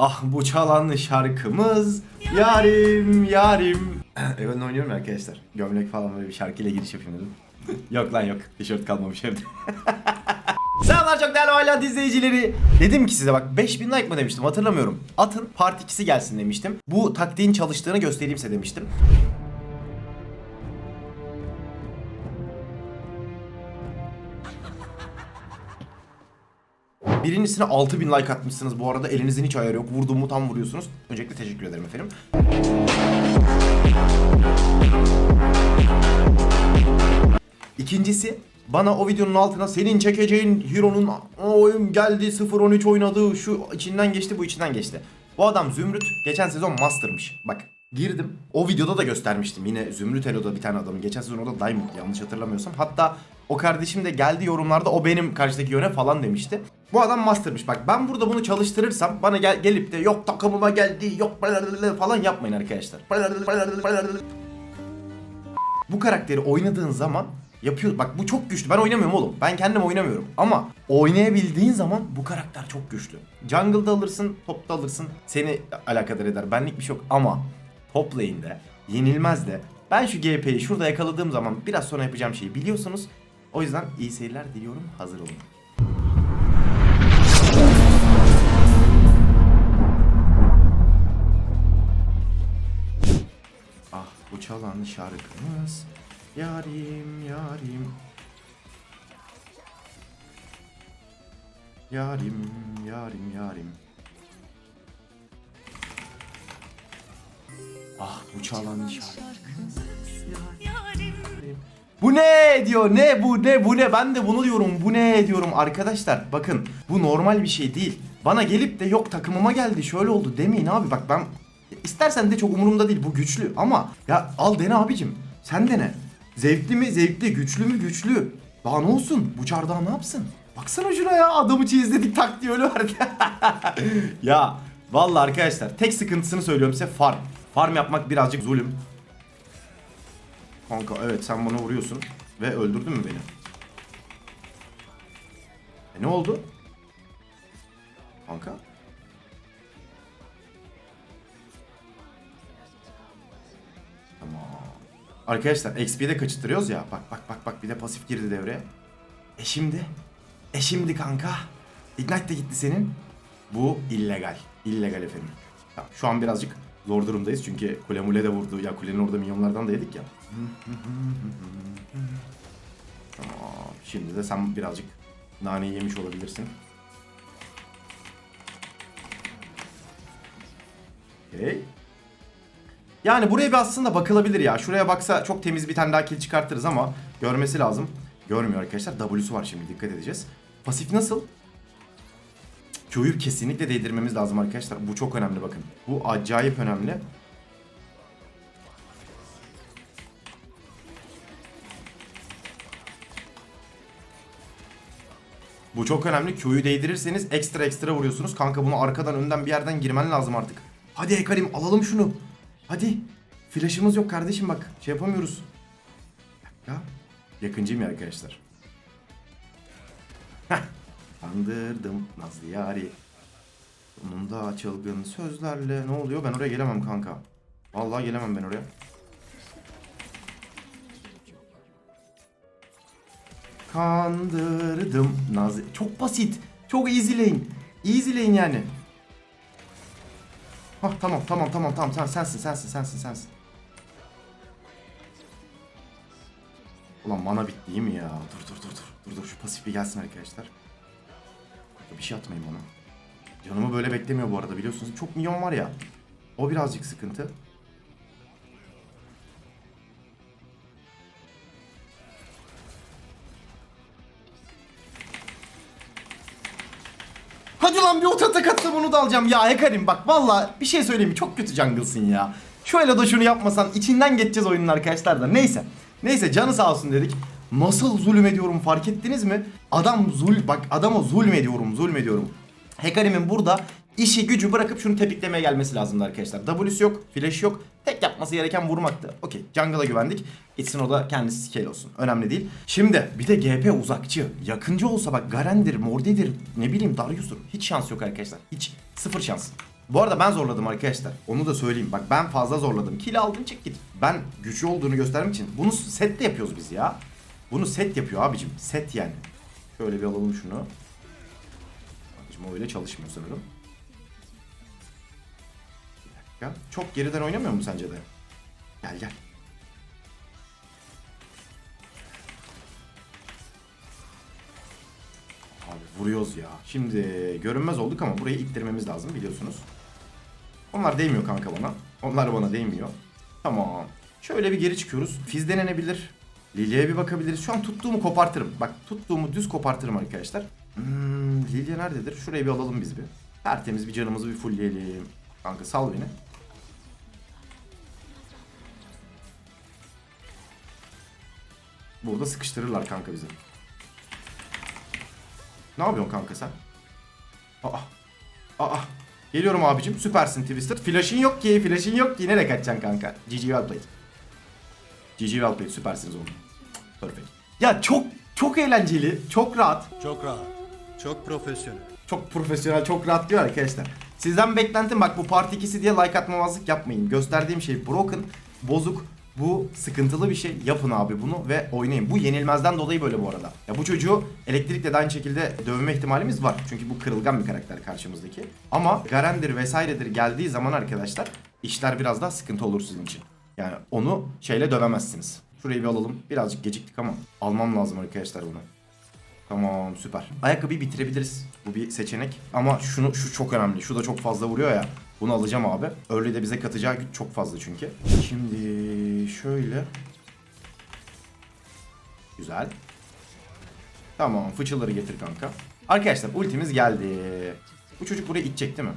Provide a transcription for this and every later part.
Ah bu çalan şarkımız yarim yarim. Evelyn oynuyorum arkadaşlar. Gömlek falan böyle bir şarkıyla giriş yapayım dedim. yok lan yok. Tişört kalmamış evde. Selamlar çok değerli hala izleyicileri. Dedim ki size bak 5000 like mı demiştim hatırlamıyorum. Atın part 2'si gelsin demiştim. Bu taktiğin çalıştığını göstereyim size demiştim. Birincisine 6000 like atmışsınız bu arada. Elinizin hiç ayarı yok. Vurduğumu tam vuruyorsunuz. Öncelikle teşekkür ederim efendim. İkincisi bana o videonun altına senin çekeceğin Hero'nun oyun geldi 0-13 oynadı şu içinden geçti bu içinden geçti. Bu adam Zümrüt geçen sezon Master'mış. Bak girdim. O videoda da göstermiştim. Yine Zümrüt Elo'da bir tane adamın. Geçen sezon o da Diamond yanlış hatırlamıyorsam. Hatta o kardeşim de geldi yorumlarda o benim karşıdaki yöne falan demişti. Bu adam Master'mış. Bak ben burada bunu çalıştırırsam bana gel gelip de yok takımıma geldi yok falan yapmayın arkadaşlar. Bu karakteri oynadığın zaman yapıyor. Bak bu çok güçlü. Ben oynamıyorum oğlum. Ben kendim oynamıyorum. Ama oynayabildiğin zaman bu karakter çok güçlü. Jungle'da alırsın, topta alırsın. Seni alakadar eder. Benlik bir şey yok. Ama top lane'de, yenilmez de ben şu GP'yi şurada yakaladığım zaman biraz sonra yapacağım şeyi biliyorsunuz. O yüzden iyi seyirler diliyorum. Hazır olun. Bu çalan şarkımız Yarim yarim. Yarim yarim yarim. Ah bu çalan şarkımız bu ne diyor ne bu ne bu ne? Ben de bunu diyorum bu ne diyorum. Arkadaşlar bakın bu normal bir şey değil. Bana gelip de yok takımıma geldi şöyle oldu demeyin abi. Bak ben istersen de çok umurumda değil bu güçlü. Ama ya al dene abicim sen dene. Zevkli mi zevkli güçlü mü güçlü? Daha ne olsun bu çar daha ne yapsın? Baksana şuna ya adamı çizledik tak diye verdi ya vallahi arkadaşlar tek sıkıntısını söylüyorum size farm. Farm yapmak birazcık zulüm. Kanka evet sen bana vuruyorsun ve öldürdün mü beni? E ne oldu? Kanka? Arkadaşlar XP'de kaçırtıyoruz ya. Bak bak bak bak bir de pasif girdi devreye. E şimdi? E şimdi kanka? Ignite de gitti senin. Bu illegal. İllegal efendim. Tamam, şu an birazcık zor durumdayız çünkü kule mule de vurdu. Ya kulenin orada minyonlardan da yedik ya. Tamam. Şimdi de sen birazcık naneyi yemiş olabilirsin. Okay. Yani buraya bir aslında bakılabilir ya. Şuraya baksa çok temiz bir tane daha kill çıkartırız ama görmesi lazım. Görmüyor arkadaşlar. W'su var şimdi dikkat edeceğiz. Pasif nasıl? Q'yu kesinlikle değdirmemiz lazım arkadaşlar. Bu çok önemli bakın. Bu acayip önemli. Bu çok önemli. Q'yu değdirirseniz ekstra ekstra vuruyorsunuz. Kanka bunu arkadan önden bir yerden girmen lazım artık. Hadi Ekarim alalım şunu. Hadi. Flash'ımız yok kardeşim bak. Şey yapamıyoruz. Dakika. Yakıncıyım ya arkadaşlar. Heh. Kandırdım Nazlı yari. Onun da çılgın sözlerle. Ne oluyor? Ben oraya gelemem kanka. Vallahi gelemem ben oraya. Kandırdım Nazlı. Çok basit. Çok easy lane. Easy lane yani. Hah tamam tamam tamam tamam sen sensin sensin sensin sensin. Ulan mana bitti iyi mi ya? Dur dur dur dur. Dur dur şu pasif bir gelsin arkadaşlar. Bir şey atmayın bana. Canımı böyle beklemiyor bu arada biliyorsunuz. Çok milyon var ya. O birazcık sıkıntı. Alacağım. Ya Hekarim bak valla bir şey söyleyeyim? Çok kötü jungle'sın ya. Şöyle da şunu yapmasan içinden geçeceğiz oyunun arkadaşlar da. Neyse. Neyse canı sağ olsun dedik. Nasıl zulüm ediyorum fark ettiniz mi? Adam zul bak adama zulmediyorum zulmediyorum. Hekarim'in burada işi gücü bırakıp şunu tepiklemeye gelmesi lazımdı arkadaşlar. W'su yok, flash yok. Tek yapması gereken vurmaktı. Okey, jungle'a güvendik. Gitsin o da kendisi scale olsun. Önemli değil. Şimdi bir de GP uzakçı. Yakıncı olsa bak Garen'dir, Mordi'dir, ne bileyim Darius'tur. Hiç şans yok arkadaşlar. Hiç. Sıfır şans. Bu arada ben zorladım arkadaşlar. Onu da söyleyeyim. Bak ben fazla zorladım. Kill aldın çık git. Ben güçlü olduğunu göstermek için. Bunu set de yapıyoruz biz ya. Bunu set yapıyor abicim. Set yani. Şöyle bir alalım şunu. Abicim o öyle çalışmıyor sanırım. Dakika. Çok geriden oynamıyor mu sence de? Gel gel. Abi vuruyoruz ya. Şimdi görünmez olduk ama burayı ittirmemiz lazım biliyorsunuz. Onlar değmiyor kanka bana. Onlar bana değmiyor. Tamam. Şöyle bir geri çıkıyoruz. Fiz denenebilir. Lily'e bir bakabiliriz. Şu an tuttuğumu kopartırım. Bak tuttuğumu düz kopartırım arkadaşlar. Hmm, Lilya nerededir? Şurayı bir alalım biz bir. Tertemiz bir canımızı bir fullleyelim. Kanka sal beni. Burada sıkıştırırlar kanka bizi. Ne yapıyorsun kanka sen? Aa. Aa. Geliyorum abicim. Süpersin Twister. Flash'in yok ki. Flash'in yok ki. Nereye kaçacaksın kanka? GG well played. GG well played. Süpersiniz oğlum. Perfect. Ya çok çok eğlenceli. Çok rahat. Çok rahat. Çok profesyonel. Çok profesyonel, çok rahat diyor arkadaşlar. Sizden beklentim bak bu part 2'si diye like atmamazlık yapmayın. Gösterdiğim şey broken, bozuk, bu sıkıntılı bir şey. Yapın abi bunu ve oynayın. Bu yenilmezden dolayı böyle bu arada. Ya bu çocuğu elektrikle de aynı şekilde dövme ihtimalimiz var. Çünkü bu kırılgan bir karakter karşımızdaki. Ama Garen'dir vesairedir geldiği zaman arkadaşlar işler biraz daha sıkıntı olur sizin için. Yani onu şeyle dövemezsiniz. Şurayı bir alalım. Birazcık geciktik ama almam lazım arkadaşlar bunu. Tamam süper. Ayakkabıyı bitirebiliriz. Bu bir seçenek. Ama şunu şu çok önemli. Şu da çok fazla vuruyor ya. Bunu alacağım abi. Öyle de bize katacağı güç çok fazla çünkü. Şimdi şöyle. Güzel. Tamam fıçıları getir kanka. Arkadaşlar ultimiz geldi. Bu çocuk buraya itecek değil mi?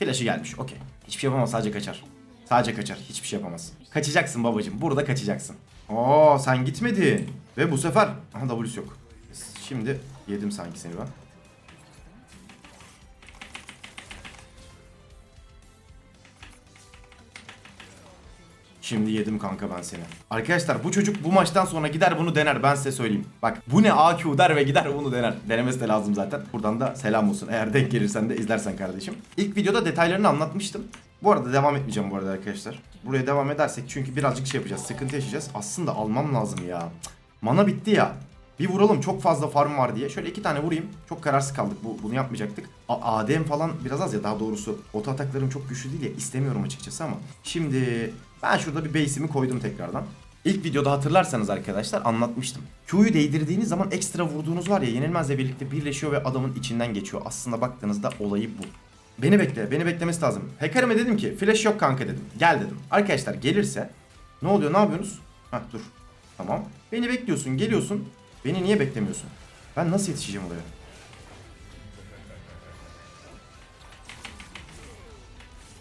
Flash'ı gelmiş. Okey. Hiçbir şey yapamaz. Sadece kaçar. Sadece kaçar. Hiçbir şey yapamaz. Kaçacaksın babacım. Burada kaçacaksın. Oo sen gitmedin. Ve bu sefer... Aha W's yok. Şimdi yedim sanki seni ben. Şimdi yedim kanka ben seni. Arkadaşlar bu çocuk bu maçtan sonra gider bunu dener ben size söyleyeyim. Bak bu ne AQ der ve gider bunu dener. Denemesi de lazım zaten. Buradan da selam olsun. Eğer denk gelirsen de izlersen kardeşim. İlk videoda detaylarını anlatmıştım. Bu arada devam etmeyeceğim bu arada arkadaşlar. Buraya devam edersek çünkü birazcık şey yapacağız. Sıkıntı yaşayacağız. Aslında almam lazım ya. Mana bitti ya. Bir vuralım çok fazla farm var diye. Şöyle iki tane vurayım. Çok kararsız kaldık. Bu, bunu yapmayacaktık. A- ADM falan biraz az ya daha doğrusu. Oto ataklarım çok güçlü değil ya. istemiyorum açıkçası ama. Şimdi ben şurada bir base'imi koydum tekrardan. İlk videoda hatırlarsanız arkadaşlar anlatmıştım. Q'yu değdirdiğiniz zaman ekstra vurduğunuz var ya yenilmezle birlikte birleşiyor ve adamın içinden geçiyor. Aslında baktığınızda olayı bu. Beni bekle, beni beklemesi lazım. Hacker'ime dedim ki flash yok kanka dedim. Gel dedim. Arkadaşlar gelirse ne oluyor ne yapıyorsunuz? Hah dur. Tamam. Beni bekliyorsun geliyorsun. Beni niye beklemiyorsun? Ben nasıl yetişeceğim oraya?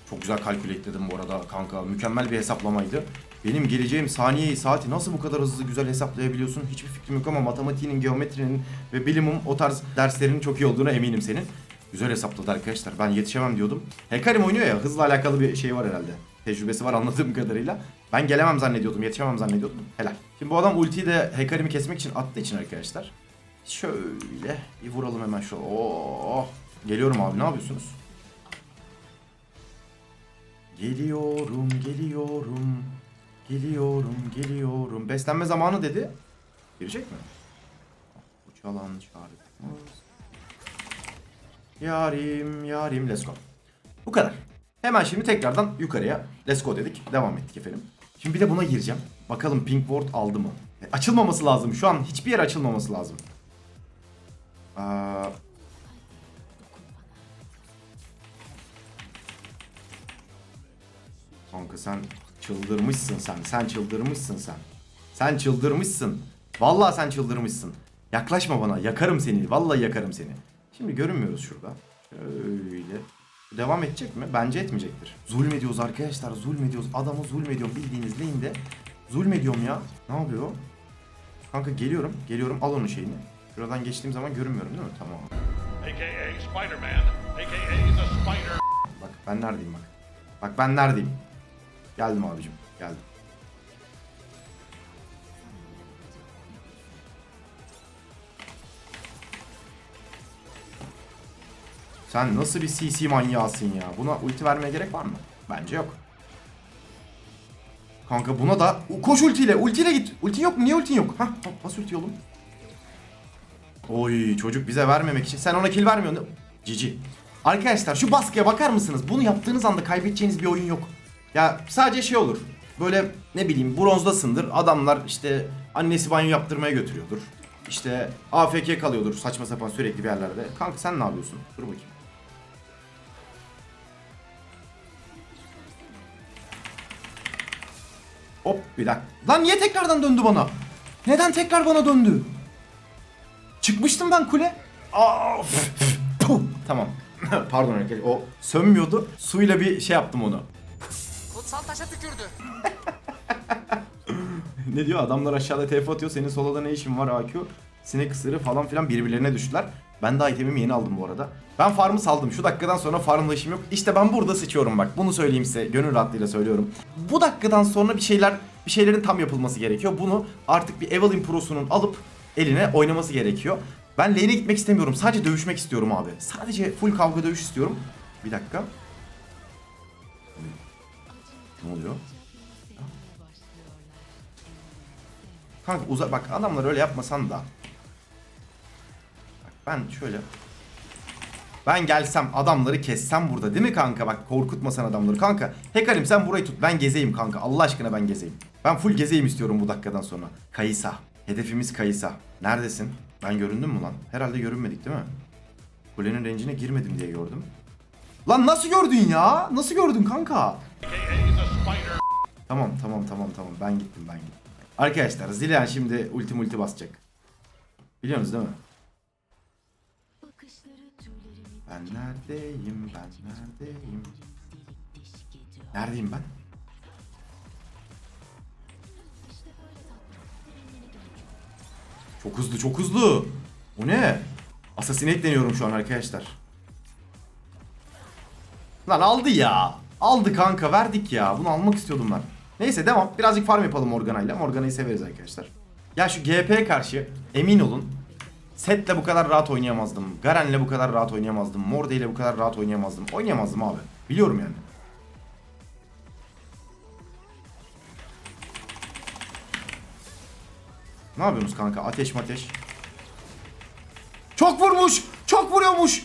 Çok güzel kalküle etledim bu arada kanka. Mükemmel bir hesaplamaydı. Benim geleceğim saniyeyi, saati nasıl bu kadar hızlı güzel hesaplayabiliyorsun? Hiçbir fikrim yok ama matematiğinin, geometrinin ve bilimum o tarz derslerin çok iyi olduğuna eminim senin. Güzel hesapladı arkadaşlar. Ben yetişemem diyordum. Hekarim oynuyor ya hızla alakalı bir şey var herhalde. Tecrübesi var anladığım kadarıyla. Ben gelemem zannediyordum, yetişemem zannediyordum. Helal. Şimdi bu adam ultiyi de Hecarim'i kesmek için attığı için arkadaşlar. Şöyle bir vuralım hemen şu. Oo. Geliyorum abi ne yapıyorsunuz? Geliyorum, geliyorum. Geliyorum, geliyorum. Beslenme zamanı dedi. Girecek mi? Bu çalan şarkımız. Yarim, yarim, let's go. Bu kadar. Hemen şimdi tekrardan yukarıya let's go dedik. Devam ettik efendim. Şimdi bir de buna gireceğim. Bakalım pink ward aldı mı? E, açılmaması lazım. Şu an hiçbir yer açılmaması lazım. Aa, Kanka sen çıldırmışsın sen. Sen çıldırmışsın sen. Sen çıldırmışsın. Vallahi sen çıldırmışsın. Yaklaşma bana. Yakarım seni. Vallahi yakarım seni. Şimdi görünmüyoruz şurada. Şöyle. Devam edecek mi? Bence etmeyecektir. Zulmediyoruz arkadaşlar. Zulmediyoruz. Adamı zulmediyorum bildiğiniz lane'de. Zulmediyorum ya. Ne yapıyor? Kanka geliyorum. Geliyorum. Al onun şeyini. Şuradan geçtiğim zaman görünmüyorum değil mi? Tamam. aka Spider-Man, aka the Spider. Bak ben neredeyim bak. Bak ben neredeyim? Geldim abicim. Geldim. Sen nasıl bir CC manyağısın ya? Buna ulti vermeye gerek var mı? Bence yok. Kanka buna da koş ultiyle. Ultiyle git. Ultin yok mu? Niye ultin yok? Hah bas ulti oğlum. Oy çocuk bize vermemek için. Sen ona kill vermiyorsun. Cici. Arkadaşlar şu baskıya bakar mısınız? Bunu yaptığınız anda kaybedeceğiniz bir oyun yok. Ya sadece şey olur. Böyle ne bileyim bronzdasındır. Adamlar işte annesi banyo yaptırmaya götürüyordur. İşte AFK kalıyordur saçma sapan sürekli bir yerlerde. Kanka sen ne yapıyorsun? Dur bakayım. Hop bir dakika. Lan niye tekrardan döndü bana? Neden tekrar bana döndü? Çıkmıştım ben kule. Aa, tamam. Pardon arkadaşlar. O sönmüyordu. Suyla bir şey yaptım onu. Kutsal taşa tükürdü. ne diyor? Adamlar aşağıda TF atıyor. Senin soloda ne işin var AQ? Sinek ısırı falan filan birbirlerine düştüler. Ben de itemimi yeni aldım bu arada. Ben farmı saldım. Şu dakikadan sonra farmla işim yok. İşte ben burada sıçıyorum bak. Bunu söyleyeyim size. Gönül rahatlığıyla söylüyorum. Bu dakikadan sonra bir şeyler bir şeylerin tam yapılması gerekiyor. Bunu artık bir Evelyn Pro'sunun alıp eline oynaması gerekiyor. Ben lane'e gitmek istemiyorum. Sadece dövüşmek istiyorum abi. Sadece full kavga dövüş istiyorum. Bir dakika. Ne oluyor? Kanka uza bak adamlar öyle yapmasan da. Bak ben şöyle ben gelsem adamları kessem burada değil mi kanka? Bak korkutmasan adamları. Kanka Hekarim sen burayı tut. Ben gezeyim kanka. Allah aşkına ben gezeyim. Ben full gezeyim istiyorum bu dakikadan sonra. Kayısa. Hedefimiz Kayısa. Neredesin? Ben göründüm mü lan? Herhalde görünmedik değil mi? Kulenin rencine girmedim diye gördüm. Lan nasıl gördün ya? Nasıl gördün kanka? Tamam tamam tamam tamam ben gittim ben gittim. Arkadaşlar Zilean şimdi ulti multi basacak. Biliyorsunuz değil mi? Ben neredeyim ben neredeyim? Neredeyim ben? Çok hızlı çok hızlı. O ne? Assassinate deniyorum şu an arkadaşlar. Lan aldı ya. Aldı kanka verdik ya. Bunu almak istiyordum ben. Neyse devam. Birazcık farm yapalım Morgana'yla. Morgana'yı severiz arkadaşlar. Ya şu GP karşı emin olun. Set'le bu kadar rahat oynayamazdım. Garen'le bu kadar rahat oynayamazdım. Morde'yle bu kadar rahat oynayamazdım. Oynayamazdım abi. Biliyorum yani. Ne yapıyorsunuz kanka? Ateş mateş. Çok vurmuş. Çok vuruyormuş.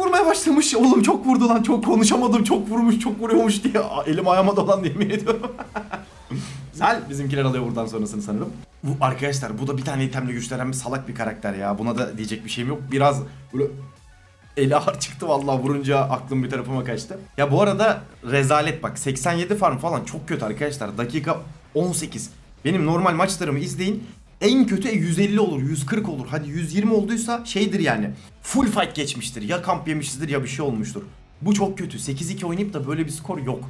Vurmaya başlamış. Oğlum çok vurdu lan. Çok konuşamadım. Çok vurmuş. Çok vuruyormuş diye. Elim ayağıma dolandı yemin ediyorum. Güzel. Bizimkiler alıyor buradan sonrasını sanırım. Bu arkadaşlar bu da bir tane itemle güçlenen bir salak bir karakter ya. Buna da diyecek bir şeyim yok. Biraz böyle eli ağır çıktı vallahi vurunca aklım bir tarafıma kaçtı. Ya bu arada rezalet bak 87 farm falan çok kötü arkadaşlar. Dakika 18. Benim normal maçlarımı izleyin. En kötü 150 olur, 140 olur. Hadi 120 olduysa şeydir yani. Full fight geçmiştir. Ya kamp yemişizdir ya bir şey olmuştur. Bu çok kötü. 8-2 oynayıp da böyle bir skor yok.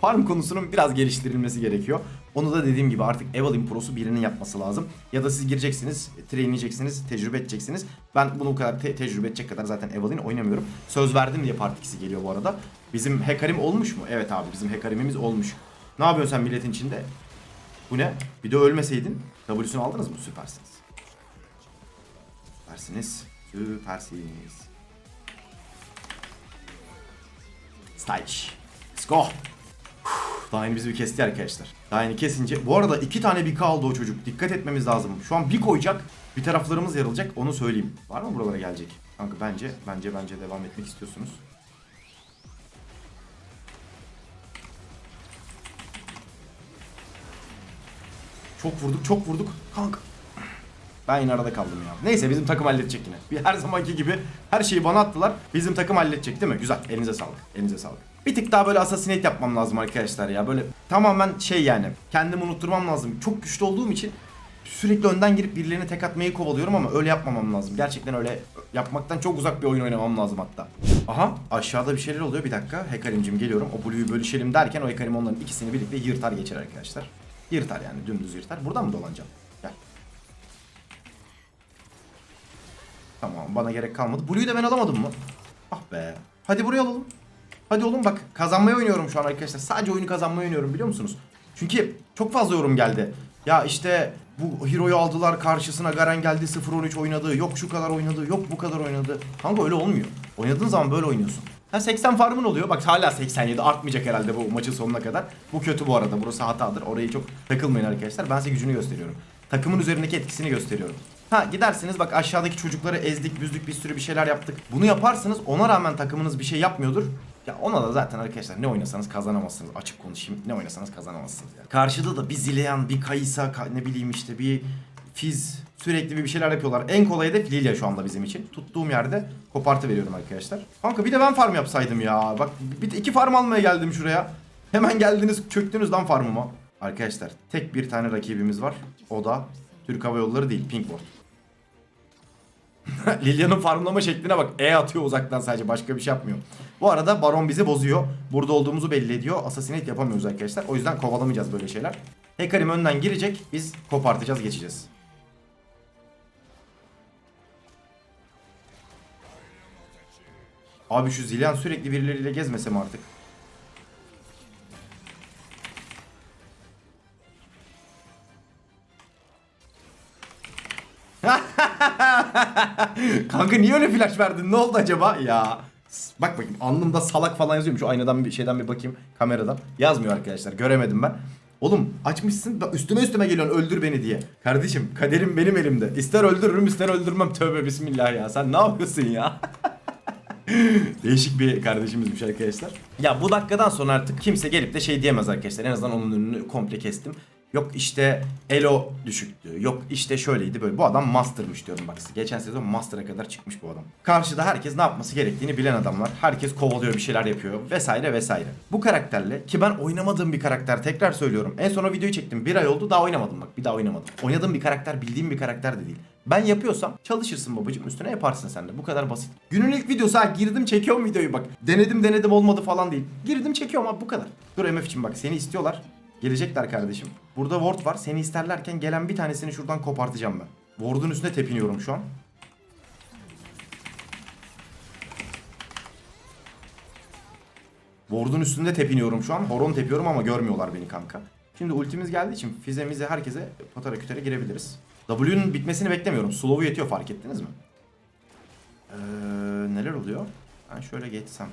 Farm konusunun biraz geliştirilmesi gerekiyor. Onu da dediğim gibi artık Evelyn Pro'su birinin yapması lazım. Ya da siz gireceksiniz, trainleyeceksiniz, tecrübe edeceksiniz. Ben bunu bu kadar te- tecrübe edecek kadar zaten Evelyn oynamıyorum. Söz verdim diye part 2'si geliyor bu arada. Bizim Hekarim olmuş mu? Evet abi bizim Hekarim'imiz olmuş. Ne yapıyorsun sen milletin içinde? Bu ne? Bir de ölmeseydin. W'sunu aldınız mı? Süpersiniz. Süpersiniz. Süpersiniz. Stylish. Let's go. Yeni bizi bir kesti arkadaşlar. Daha yeni kesince. Bu arada iki tane bir kaldı o çocuk. Dikkat etmemiz lazım. Şu an bir koyacak. Bir taraflarımız yarılacak. Onu söyleyeyim. Var mı buralara gelecek? Kanka bence bence bence devam etmek istiyorsunuz. Çok vurduk, çok vurduk. Kanka. Ben yine arada kaldım ya. Neyse bizim takım halledecek yine. Bir her zamanki gibi her şeyi bana attılar. Bizim takım halledecek değil mi? Güzel. Elinize sağlık. Elinize sağlık. Bir tık daha böyle assassinate yapmam lazım arkadaşlar ya. Böyle tamamen şey yani. Kendimi unutturmam lazım. Çok güçlü olduğum için sürekli önden girip birilerine tek atmayı kovalıyorum ama öyle yapmamam lazım. Gerçekten öyle yapmaktan çok uzak bir oyun oynamam lazım hatta. Aha aşağıda bir şeyler oluyor. Bir dakika. Hekarimcim geliyorum. O Blue'yu bölüşelim derken o Hekarim onların ikisini birlikte yırtar geçer arkadaşlar. Yırtar yani dümdüz yırtar. Buradan mı dolanacağım? Gel. Tamam bana gerek kalmadı. Blue'yu da ben alamadım mı? Ah be. Hadi buraya alalım. Hadi oğlum bak kazanmayı oynuyorum şu an arkadaşlar. Sadece oyunu kazanmayı oynuyorum biliyor musunuz? Çünkü çok fazla yorum geldi. Ya işte bu Hero'yu aldılar karşısına Garen geldi 0-13 oynadı. Yok şu kadar oynadı. Yok bu kadar oynadı. Kanka öyle olmuyor. Oynadığın zaman böyle oynuyorsun. Ha 80 farmın oluyor. Bak hala 87 artmayacak herhalde bu maçın sonuna kadar. Bu kötü bu arada. Burası hatadır. Orayı çok takılmayın arkadaşlar. Ben size gücünü gösteriyorum. Takımın üzerindeki etkisini gösteriyorum. Ha gidersiniz bak aşağıdaki çocukları ezdik, büzdük bir sürü bir şeyler yaptık. Bunu yaparsınız ona rağmen takımınız bir şey yapmıyordur. Ya ona da zaten arkadaşlar ne oynasanız kazanamazsınız. Açık konuşayım. Ne oynasanız kazanamazsınız ya. Karşıda da bir Zilean, bir Kaysa, ka- ne bileyim işte bir Fiz sürekli bir şeyler yapıyorlar. En kolay hedef Lilia şu anda bizim için. Tuttuğum yerde kopartı veriyorum arkadaşlar. Kanka bir de ben farm yapsaydım ya. Bak bir iki farm almaya geldim şuraya. Hemen geldiniz çöktünüz lan farmıma. Arkadaşlar tek bir tane rakibimiz var. O da Türk Hava Yolları değil Pinkboard. Lilia'nın farmlama şekline bak. E atıyor uzaktan sadece başka bir şey yapmıyor. Bu arada Baron bizi bozuyor. Burada olduğumuzu belli ediyor. Assassinate yapamıyoruz arkadaşlar. O yüzden kovalamayacağız böyle şeyler. Hekarim önden girecek. Biz kopartacağız geçeceğiz. Abi şu Zilyan sürekli birileriyle gezmesem artık. Kanka niye öyle flash verdin? Ne oldu acaba? Ya. Bak bakayım alnımda salak falan yazıyor mu? Şu aynadan bir şeyden bir bakayım kameradan. Yazmıyor arkadaşlar. Göremedim ben. Oğlum açmışsın üstüme üstüme geliyorsun öldür beni diye. Kardeşim kaderim benim elimde. İster öldürürüm ister öldürmem. Tövbe bismillah ya. Sen ne yapıyorsun ya? Değişik bir kardeşimizmiş arkadaşlar. Ya bu dakikadan sonra artık kimse gelip de şey diyemez arkadaşlar. En azından onun önünü komple kestim. Yok işte Elo düşüktü. Yok işte şöyleydi böyle. Bu adam Master'mış diyorum bak. Geçen sezon Master'a kadar çıkmış bu adam. Karşıda herkes ne yapması gerektiğini bilen adamlar. Herkes kovalıyor bir şeyler yapıyor vesaire vesaire. Bu karakterle ki ben oynamadığım bir karakter tekrar söylüyorum. En son o videoyu çektim. Bir ay oldu daha oynamadım bak. Bir daha oynamadım. Oynadığım bir karakter bildiğim bir karakter de değil. Ben yapıyorsam çalışırsın babacığım üstüne yaparsın sen de. Bu kadar basit. Günün ilk videosu ha girdim çekiyorum videoyu bak. Denedim denedim olmadı falan değil. Girdim çekiyorum abi bu kadar. Dur MF için bak seni istiyorlar. Gelecekler kardeşim. Burada ward var. Seni isterlerken gelen bir tanesini şuradan kopartacağım ben. Ward'un üstüne tepiniyorum şu an. Ward'un üstünde tepiniyorum şu an. Horon tepiyorum ama görmüyorlar beni kanka. Şimdi ultimiz geldiği için fizemize herkese patara kütere girebiliriz. W'nun bitmesini beklemiyorum. Slow'u yetiyor fark ettiniz mi? Ee, neler oluyor? Ben şöyle geçsem.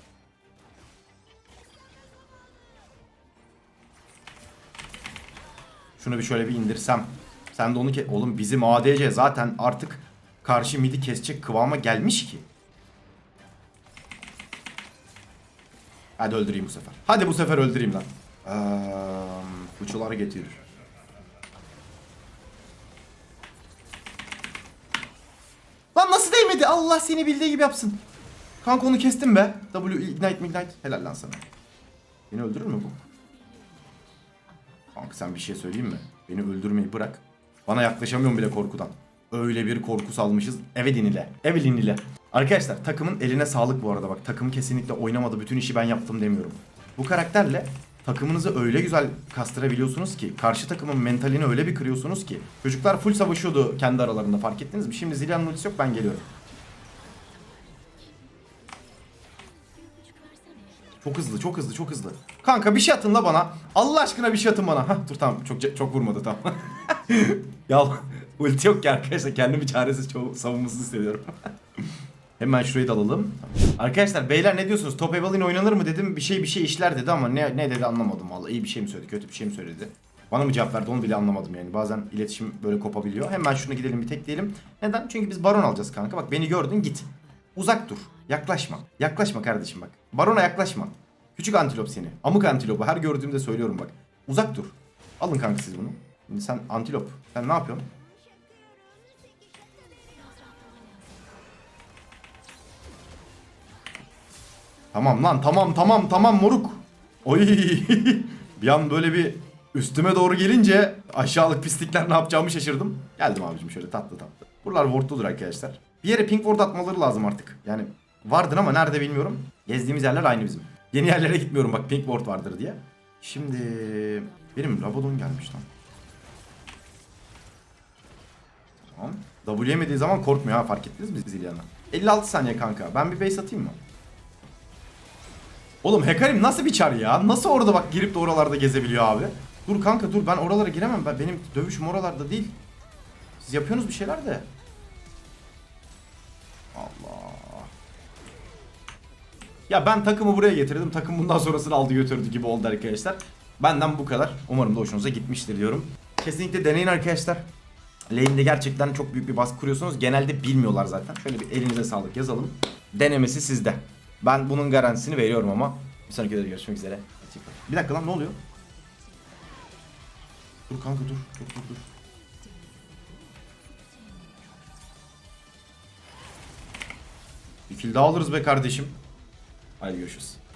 Şunu bir şöyle bir indirsem. Sen de onu ke- Oğlum bizim ADC zaten artık karşı midi kesecek kıvama gelmiş ki. Hadi öldüreyim bu sefer. Hadi bu sefer öldüreyim lan. Eee fıçıları getirir. Lan değmedi? Allah seni bildiği gibi yapsın. Kanka onu kestim be. W ignite ignite. Helal lan sana. Beni öldürür mü bu? Kanka sen bir şey söyleyeyim mi? Beni öldürmeyi bırak. Bana yaklaşamıyorum bile korkudan. Öyle bir korku salmışız. Evelyn ile. Evelyn ile. Arkadaşlar takımın eline sağlık bu arada bak. Takım kesinlikle oynamadı. Bütün işi ben yaptım demiyorum. Bu karakterle takımınızı öyle güzel kastırabiliyorsunuz ki. Karşı takımın mentalini öyle bir kırıyorsunuz ki. Çocuklar full savaşıyordu kendi aralarında fark ettiniz mi? Şimdi Zillion'un ultisi yok ben geliyorum. Çok hızlı, çok hızlı, çok hızlı. Kanka bir şey atın la bana. Allah aşkına bir şey atın bana. Hah dur tamam çok çok vurmadı tamam. ya ulti yok ki arkadaşlar. Kendimi çaresiz çok savunmasız hissediyorum. Hemen şurayı da alalım. Arkadaşlar beyler ne diyorsunuz? Top Evelyn oynanır mı dedim. Bir şey bir şey işler dedi ama ne ne dedi anlamadım vallahi. İyi bir şey mi söyledi, kötü bir şey mi söyledi? Bana mı cevap verdi onu bile anlamadım yani. Bazen iletişim böyle kopabiliyor. Hemen şunu gidelim bir tekleyelim. Neden? Çünkü biz baron alacağız kanka. Bak beni gördün git. Uzak dur. Yaklaşma. Yaklaşma kardeşim bak. Barona yaklaşma. Küçük antilop seni. Amık antilopu. Her gördüğümde söylüyorum bak. Uzak dur. Alın kanka siz bunu. Şimdi sen antilop. Sen ne yapıyorsun? Tamam lan tamam tamam tamam moruk. Oy bir an böyle bir üstüme doğru gelince aşağılık pislikler ne yapacağımı şaşırdım. Geldim abicim şöyle tatlı tatlı. Buralar wardludur arkadaşlar. Bir yere pink ward atmaları lazım artık. Yani vardır ama nerede bilmiyorum. Gezdiğimiz yerler aynı bizim. Yeni yerlere gitmiyorum bak pink ward vardır diye. Şimdi benim Rabadon gelmiş lan. Tamam. W yemediği zaman korkmuyor ha fark ettiniz mi Zilyana? 56 saniye kanka. Ben bir base atayım mı? Oğlum Hekarim nasıl bir çar ya? Nasıl orada bak girip de oralarda gezebiliyor abi? Dur kanka dur ben oralara giremem. Ben, benim dövüşüm oralarda değil. Siz yapıyorsunuz bir şeyler de. Ya ben takımı buraya getirdim. Takım bundan sonrasını aldı götürdü gibi oldu arkadaşlar. Benden bu kadar. Umarım da hoşunuza gitmiştir diyorum. Kesinlikle deneyin arkadaşlar. Lane'de gerçekten çok büyük bir baskı kuruyorsunuz. Genelde bilmiyorlar zaten. Şöyle bir elinize sağlık yazalım. Denemesi sizde. Ben bunun garantisini veriyorum ama. Bir sonraki videoda görüşmek üzere. Bir dakika lan ne oluyor? Dur kanka dur. Dur dur dur. Bir kill daha alırız be kardeşim. Haydi görüşürüz.